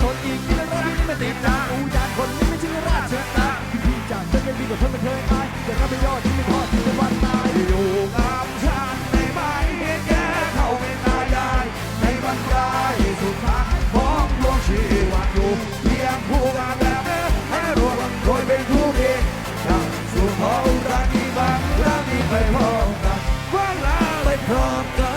ชนอีกที่รักที่ไม่ติดตาอูยานคนนี้ไม่ใช่ราชนาพี่จากเจ้าเกมดีกว่าคนมันเคยตายแต่ถ้าไม่ยอดที่ไม่ทอดที่ไม่วันตายอยู่งามชาติในไม้แก่เข้าเป็นอาญาในบันรดาสุดทายของดวงชีวิอยู่เพียงผู้งานแบบให้รวมโดยเป็นผู้เองจากสู่ขอรักที่บางรักที่ไปพร้อมกันว่าลาไปพร้อมกัน